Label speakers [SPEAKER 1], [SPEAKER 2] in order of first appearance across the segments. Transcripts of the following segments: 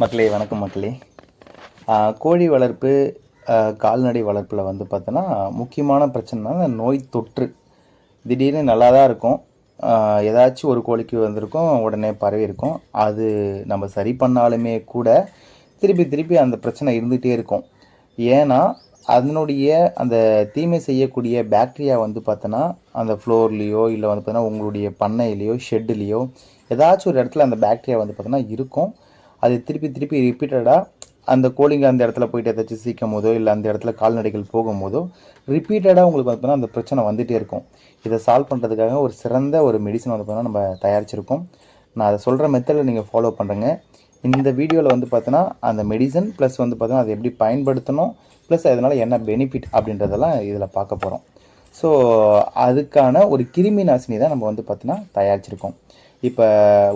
[SPEAKER 1] மக்களே வணக்கம் மக்களே. கோழி வளர்ப்பு கால்நடை வளர்ப்பில் வந்து பார்த்தோன்னா முக்கியமான பிரச்சனைனா நோய் தொற்று. திடீர்னு நல்லா தான் இருக்கும். ஏதாச்சும் ஒரு கோழிக்கு வந்திருக்கும் உடனே பரவி இருக்கும். அது நம்ம சரி பண்ணாலுமே கூட திருப்பி திருப்பி அந்த பிரச்சனை இருந்துகிட்டே இருக்கும். ஏன்னா அதனுடைய அந்த தீமை செய்யக்கூடிய பாக்டீரியா வந்து பார்த்தோன்னா அந்த ஃப்ளோர்லேயோ இல்லை வந்து பார்த்தோன்னா உங்களுடைய பண்ணையிலையோ ஷெட்டுலேயோ ஏதாச்சும் ஒரு இடத்துல அந்த பாக்டீரியா வந்து பார்த்தோன்னா இருக்கும். அது திருப்பி திருப்பி ரிப்பீட்டடாக அந்த கோழிங்க அந்த இடத்துல போயிட்டு ஏதாச்சும் சீக்கும் போதோ இல்லை அந்த இடத்துல கால்நடைகள் போகும்போதோ ரிப்பீட்டடாக உங்களுக்கு பார்த்தோன்னா அந்த பிரச்சனை வந்துகிட்டே இருக்கும். இதை சால்வ் பண்ணுறதுக்காக ஒரு சிறந்த ஒரு மெடிசன் வந்து பார்த்தோன்னா நம்ம தயாரிச்சிருக்கோம். நான் அதை சொல்கிற மெத்தடில் நீங்கள் ஃபாலோ பண்ணுறேங்க இந்த வீடியோவில் வந்து பார்த்தோன்னா அந்த மெடிசன் ப்ளஸ் வந்து பார்த்தோன்னா அதை எப்படி பயன்படுத்தணும் ப்ளஸ் அதனால் என்ன பெனிஃபிட் அப்படின்றதெல்லாம் இதில் பார்க்க போகிறோம் ஸோ அதுக்கான ஒரு கிருமி நாசினி தான் நம்ம வந்து பார்த்தோன்னா தயாரிச்சிருக்கோம். இப்போ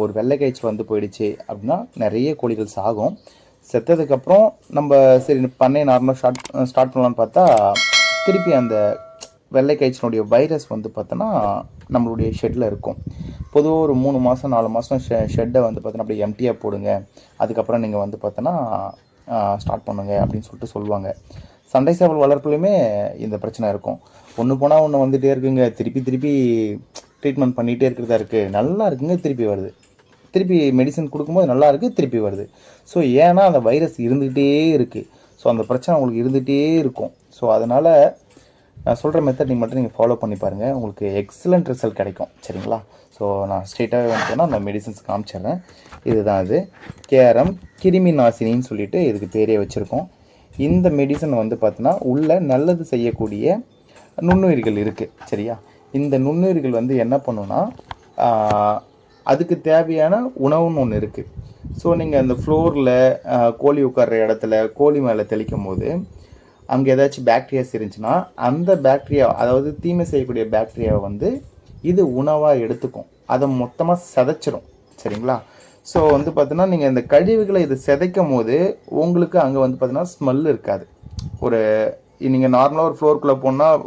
[SPEAKER 1] ஒரு வெள்ளை வந்து போயிடுச்சு அப்படின்னா நிறைய கோழிகள் சாகும். செத்ததுக்கப்புறம் நம்ம சரி பண்ணையை நார்மலாக ஸ்டார்ட் ஸ்டார்ட் பண்ணலான்னு பார்த்தா திருப்பி அந்த வெள்ளை காய்ச்சலுடைய வைரஸ் வந்து பார்த்தோன்னா நம்மளுடைய ஷெட்டில் இருக்கும். பொதுவாக ஒரு மூணு மாதம் நாலு மாதம் ஷெ ஷெட்டை வந்து பார்த்தோன்னா அப்படியே எம்டியாக போடுங்க. அதுக்கப்புறம் நீங்கள் வந்து பார்த்தோன்னா ஸ்டார்ட் பண்ணுங்க அப்படின்னு சொல்லிட்டு சொல்லுவாங்க. சண்டை சேவல் வளர்ப்புலையுமே இந்த பிரச்சனை இருக்கும். ஒன்று போனால் ஒன்று வந்துகிட்டே இருக்குங்க. திருப்பி திருப்பி ட்ரீட்மெண்ட் பண்ணிகிட்டே இருக்கிறதா இருக்குது நல்லா இருக்குங்க திருப்பி வருது. திருப்பி மெடிசன் கொடுக்கும்போது நல்லா இருக்குது திருப்பி வருது. ஸோ ஏன்னா அந்த வைரஸ் இருந்துகிட்டே இருக்குது ஸோ அந்த பிரச்சனை உங்களுக்கு இருந்துகிட்டே இருக்கும். ஸோ அதனால் நான் சொல்கிற மெத்தட் நீங்கள் மட்டும் நீங்கள் ஃபாலோ பண்ணி பாருங்கள் உங்களுக்கு எக்ஸலண்ட் ரிசல்ட் கிடைக்கும். சரிங்களா? ஸோ நான் ஸ்ட்ரெயிட்டாகவே வந்துட்டேன்னா அந்த மெடிசன்ஸ் காமிச்சிடுறேன். இதுதான் இது. கேரம் கிருமி நாசினின்னு சொல்லிட்டு இதுக்கு பேரே வச்சுருக்கோம். இந்த மெடிசன் வந்து பார்த்தோன்னா உள்ள நல்லது செய்யக்கூடிய நுண்ணுயிர்கள் இருக்குது சரியா? இந்த நுண்ணுயிர்கள் வந்து என்ன பண்ணுன்னா அதுக்கு தேவையான உணவுன்னு ஒன்று இருக்குது ஸோ நீங்கள் அந்த ஃப்ளோரில் கோழி உட்கார்ற இடத்துல கோழி மேலே தெளிக்கும் போது அங்கே ஏதாச்சும் பேக்டீரியாஸ் இருந்துச்சுன்னா அந்த பேக்டீரியா அதாவது தீமை செய்யக்கூடிய பேக்டீரியாவை வந்து இது உணவாக எடுத்துக்கும். அதை மொத்தமாக சிதைச்சிரும். சரிங்களா? ஸோ வந்து பார்த்தீங்கன்னா நீங்கள் இந்த கழிவுகளை இது சிதைக்கும் போது உங்களுக்கு அங்கே வந்து பார்த்தீங்கன்னா ஸ்மெல் இருக்காது. ஒரு நீங்கள் நார்மலாக ஒரு ஃப்ளோருக்குள்ளே போனால்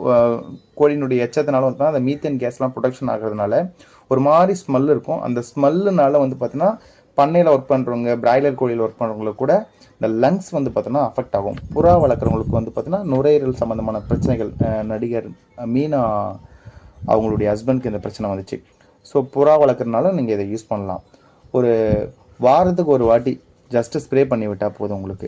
[SPEAKER 1] கோழியினுடைய எச்சத்தினால வந்து அந்த மீத்தேன் கேஸ்லாம் ப்ரொடக்ஷன் ஆகிறதுனால ஒரு மாதிரி ஸ்மெல் இருக்கும். அந்த ஸ்மெல்லுனால வந்து பார்த்தீங்கன்னா பண்ணையில் ஒர்க் பண்ணுறவங்க பிராய்லர் கோழியில் ஒர்க் பண்ணுறவங்களுக்கு கூட இந்த லங்ஸ் வந்து பார்த்தோன்னா அஃபெக்ட் ஆகும். புறா வளர்க்குறவங்களுக்கு வந்து பார்த்தீங்கன்னா நுரையீரல் சம்மந்தமான பிரச்சனைகள் நடிகர் மீனா அவங்களுடைய ஹஸ்பண்ட்க்கு இந்த பிரச்சனை வந்துச்சு. ஸோ புறா வளர்க்குறதுனால நீங்கள் இதை யூஸ் பண்ணலாம். ஒரு வாரத்துக்கு ஒரு வாட்டி ஜஸ்ட் ஸ்ப்ரே பண்ணி விட்டால் போதும் உங்களுக்கு.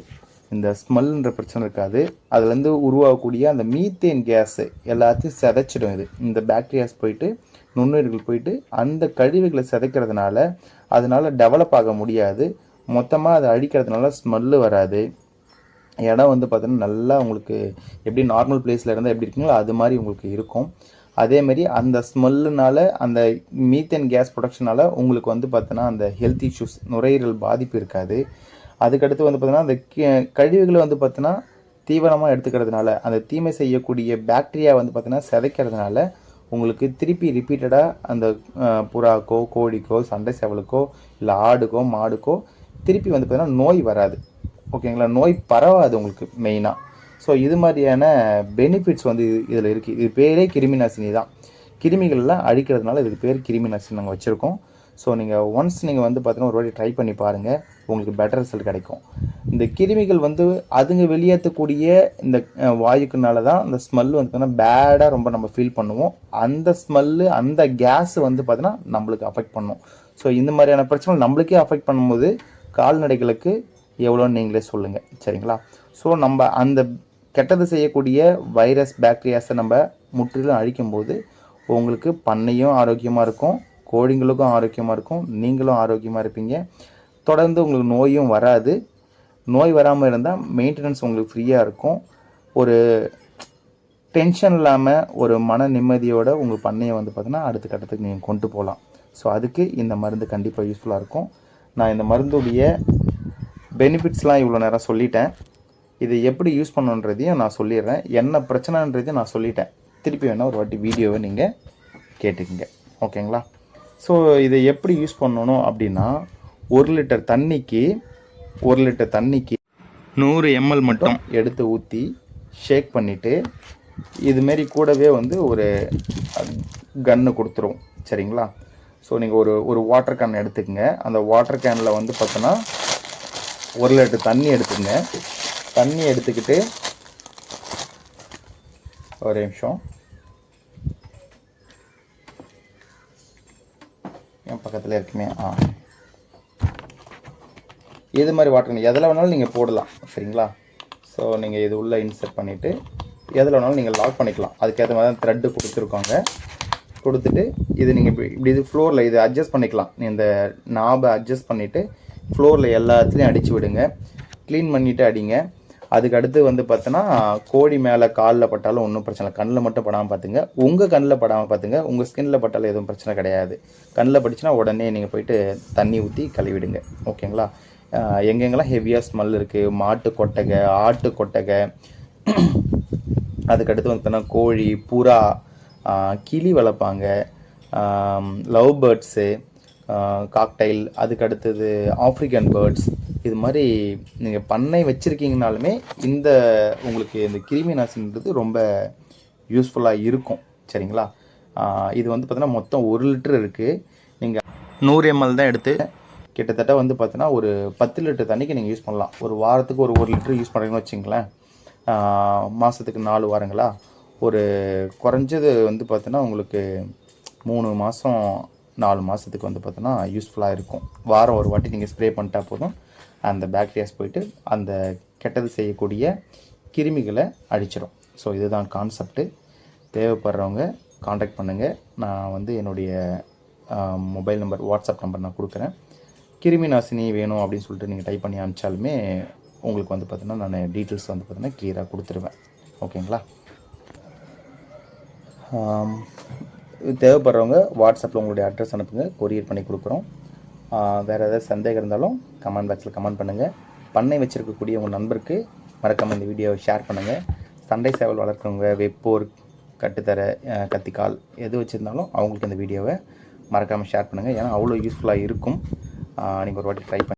[SPEAKER 1] இந்த ஸ்மெல்ன்ற பிரச்சனை இருக்காது. அதுலேருந்து உருவாகக்கூடிய அந்த மீத்தேன் கேஸு எல்லாத்தையும் சிதைச்சிடும் இது. இந்த பேக்டீரியாஸ் போயிட்டு நுண்ணுயிர்கள் போயிட்டு அந்த கழிவுகளை சிதைக்கிறதுனால அதனால் டெவலப் ஆக முடியாது. மொத்தமாக அதை அழிக்கிறதுனால ஸ்மெல்லு வராது. இடம் வந்து பார்த்தீங்கன்னா நல்லா உங்களுக்கு எப்படி நார்மல் பிளேஸில் இருந்தால் எப்படி இருக்குங்களோ அது மாதிரி உங்களுக்கு இருக்கும். அதேமாரி அந்த ஸ்மெல்லுனால அந்த மீத்தேன் கேஸ் ப்ரொடக்ஷனால் உங்களுக்கு வந்து பார்த்தோன்னா அந்த ஹெல்த் இஷ்யூஸ் நுரையீரல் பாதிப்பு இருக்காது. அதுக்கடுத்து வந்து பார்த்தீங்கன்னா அந்த கி- கழிவுகளை வந்து பார்த்தீங்கன்னா தீவிரமாக எடுத்துக்கிறதுனால அந்த தீமை செய்யக்கூடிய பாக்டீரியா வந்து பார்த்தீங்கன்னா சிதைக்கிறதுனால உங்களுக்கு திருப்பி ரிப்பீட்டடாக அந்த புறாக்கோ கோழிக்கோ சண்டை சேவலுக்கோ இல்லை ஆடுக்கோ மாடுக்கோ திருப்பி வந்து பார்த்தீங்கன்னா நோய் வராது. ஓகேங்களா? நோய் பரவாது உங்களுக்கு மெயினாக ஸோ இது மாதிரியான பெனிஃபிட்ஸ் வந்து இதில் இருக்குது இது பேரே கிருமி நாசினி தான். கிருமிகள்லாம் அழிக்கிறதுனால இதுக்கு பேர் கிருமி நாசினி நாங்கள் வச்சுருக்கோம். ஸோ நீங்கள் ஒன்ஸ் நீங்கள் வந்து பார்த்தீங்கன்னா ஒரு வாட்டி ட்ரை பண்ணி பாருங்கள் உங்களுக்கு பெட்டர் ரிசல்ட் கிடைக்கும். இந்த கிருமிகள் வந்து அதுங்க வெளியேற்றக்கூடிய இந்த வாயுக்குனால தான் அந்த ஸ்மெல் வந்து பார்த்தீங்கன்னா பேடாக ரொம்ப நம்ம ஃபீல் பண்ணுவோம். அந்த ஸ்மெல்லு அந்த கேஸ் வந்து பார்த்தீங்கன்னா நம்மளுக்கு அஃபெக்ட் பண்ணும். ஸோ இந்த மாதிரியான பிரச்சனை நம்மளுக்கே அஃபெக்ட் பண்ணும்போது கால்நடைகளுக்கு எவ்வளோன்னு நீங்களே சொல்லுங்கள் சரிங்களா? ஸோ நம்ம அந்த கெட்டது செய்யக்கூடிய வைரஸ் பேக்டீரியாஸை நம்ம முற்றிலும் அழிக்கும்போது உங்களுக்கு பண்ணையும் ஆரோக்கியமாக இருக்கும் கோழிங்களுக்கும் ஆரோக்கியமாக இருக்கும் நீங்களும் ஆரோக்கியமாக இருப்பீங்க. தொடர்ந்து உங்களுக்கு நோயும் வராது. நோய் வராமல் இருந்தால் மெயின்டெனன்ஸ் உங்களுக்கு ஃப்ரீயாக இருக்கும். ஒரு டென்ஷன் இல்லாமல் ஒரு மன நிம்மதியோட உங்கள் பண்ணையை வந்து பார்த்தீங்கன்னா அடுத்த கட்டத்துக்கு நீங்கள் கொண்டு போகலாம் ஸோ அதுக்கு இந்த மருந்து கண்டிப்பாக யூஸ்ஃபுல்லாக இருக்கும். நான் இந்த மருந்துடைய பெனிஃபிட்ஸ்லாம் இவ்வளோ நேரம் சொல்லிட்டேன். இதை எப்படி யூஸ் பண்ணுன்றதையும் நான் சொல்லிடுறேன். என்ன பிரச்சனைன்றதையும் நான் சொல்லிட்டேன். திருப்பி வேணால் ஒரு வாட்டி வீடியோவை நீங்கள் கேட்டுக்குங்க. ஓகேங்களா ஸோ இதை எப்படி யூஸ் பண்ணணும் அப்படின்னா ஒரு லிட்டர் தண்ணிக்கு ஒரு லிட்டர் தண்ணிக்கு நூறு எம்எல் மட்டும் எடுத்து ஊற்றி ஷேக் பண்ணிவிட்டு இதுமாரி கூடவே வந்து ஒரு கன்று கொடுத்துரும். சரிங்களா? ஸோ நீங்கள் ஒரு ஒரு வாட்டர் கேன் எடுத்துக்கங்க. அந்த வாட்டர் கேனில் வந்து பார்த்தோன்னா ஒரு லிட்டர் தண்ணி எடுத்துங்க தண்ணி எடுத்துக்கிட்டு ஒரு நிமிஷம். என் பக்கத்தில் இருக்குமே. ஆ. எது மாதிரி வாட்டர் எதில் வேணாலும் நீங்கள் போடலாம் சரிங்களா? ஸோ நீங்கள் இது உள்ளே இன்சர்ட் பண்ணிவிட்டு எதில் வேணாலும் நீங்கள் லாக் பண்ணிக்கலாம். அதுக்கேற்ற மாதிரி தான் த்ரெட்டு கொடுத்துருக்காங்க. கொடுத்துட்டு இது நீங்கள் இப்படி இப்படி இது ஃப்ளோரில் இது அட்ஜஸ்ட் பண்ணிக்கலாம். இந்த நாபை அட்ஜஸ்ட் பண்ணிவிட்டு ஃப்ளோரில் எல்லாத்துலேயும் அடித்து விடுங்க. க்ளீன் பண்ணிவிட்டு அடிங்க. அதுக்கு அடுத்து வந்து பார்த்தோன்னா கோழி மேலே காலில் பட்டாலும் ஒன்றும் பிரச்சனை இல்லை. கண்ணில் மட்டும் படாமல் பார்த்துங்க உங்கள் கண்ணில் படாமல் பார்த்துங்க உங்கள் ஸ்கின்னில் பட்டாலும் எதுவும் பிரச்சனை கிடையாது. கண்ணில் பட்டுச்சுன்னா உடனே நீங்கள் போயிட்டு தண்ணி ஊற்றி கழுவிடுங்க. ஓகேங்களா? எங்கெங்கெல்லாம் ஹெவியாக ஸ்மெல் இருக்குது மாட்டு கொட்டகை ஆட்டு கொட்டகை. அதுக்கடுத்து வந்து பார்த்தோன்னா கோழி புறா கிளி வளர்ப்பாங்க. லவ் பேர்ட்ஸு காக்டைல் அதுக்கு அடுத்தது ஆப்ரிக்கன் பேர்ட்ஸ் இது மாதிரி நீங்கள் பண்ணை வச்சுருக்கீங்கனாலுமே இந்த உங்களுக்கு இந்த கிருமி நாசினின்றது ரொம்ப யூஸ்ஃபுல்லாக இருக்கும். சரிங்களா? இது வந்து பார்த்தீங்கன்னா மொத்தம் ஒரு லிட்டர் இருக்குது நீங்கள் நூறு எம்எல் தான் எடுத்து கிட்டத்தட்ட வந்து பார்த்தீங்கன்னா ஒரு பத்து லிட்டர் தண்ணிக்கு நீங்கள் யூஸ் பண்ணலாம். ஒரு வாரத்துக்கு ஒரு ஒரு லிட்டர் யூஸ் பண்ணுறீங்கன்னு வச்சுங்களேன் மாதத்துக்கு நாலு வாரங்களா? ஒரு குறைஞ்சது வந்து பார்த்தீங்கன்னா உங்களுக்கு மூணு மாதம் நாலு மாதத்துக்கு வந்து பார்த்தோன்னா யூஸ்ஃபுல்லாக இருக்கும். வாரம் ஒரு வாட்டி நீங்கள் ஸ்ப்ரே பண்ணிட்டா போதும். அந்த பேக்டீரியாஸ் போயிட்டு அந்த கெட்டது செய்யக்கூடிய கிருமிகளை அழிச்சிடும் ஸோ இதுதான் கான்செப்ட்டு தேவைப்படுறவங்க காண்டாக்ட் பண்ணுங்கள் நான் வந்து என்னுடைய மொபைல் நம்பர் வாட்ஸ்அப் நம்பர் நான் கொடுக்குறேன். கிருமி நாசினி வேணும் அப்படின்னு சொல்லிட்டு நீங்கள் டைப் பண்ணி அனுப்பிச்சாலுமே உங்களுக்கு வந்து பார்த்தீங்கன்னா நான் டீட்டெயில்ஸ் வந்து பார்த்தீங்கன்னா கிளியராக கொடுத்துருவேன். ஓகேங்களா தேவைப்படுறவங்க வாட்ஸ்அப்பில் உங்களுடைய அட்ரஸ் அனுப்புங்க கொரியர் பண்ணி கொடுக்குறோம். வேறு ஏதாவது சந்தேகம் இருந்தாலும் கமெண்ட் பாக்ஸில் கமெண்ட் பண்ணுங்கள் பண்ணை வச்சுருக்கக்கூடிய உங்கள் நண்பருக்கு மறக்காமல் இந்த வீடியோவை ஷேர் பண்ணுங்கள் சண்டை சேவல் வளர்க்குறவங்க வெப்போர் கட்டுத்தர கத்திக்கால் எது வச்சுருந்தாலும் அவங்களுக்கு இந்த வீடியோவை மறக்காமல் ஷேர் பண்ணுங்கள் ஏன்னா அவ்வளோ யூஸ்ஃபுல்லாக இருக்கும். நீங்கள் ஒரு வாட்டி ட்ரை பண்ணி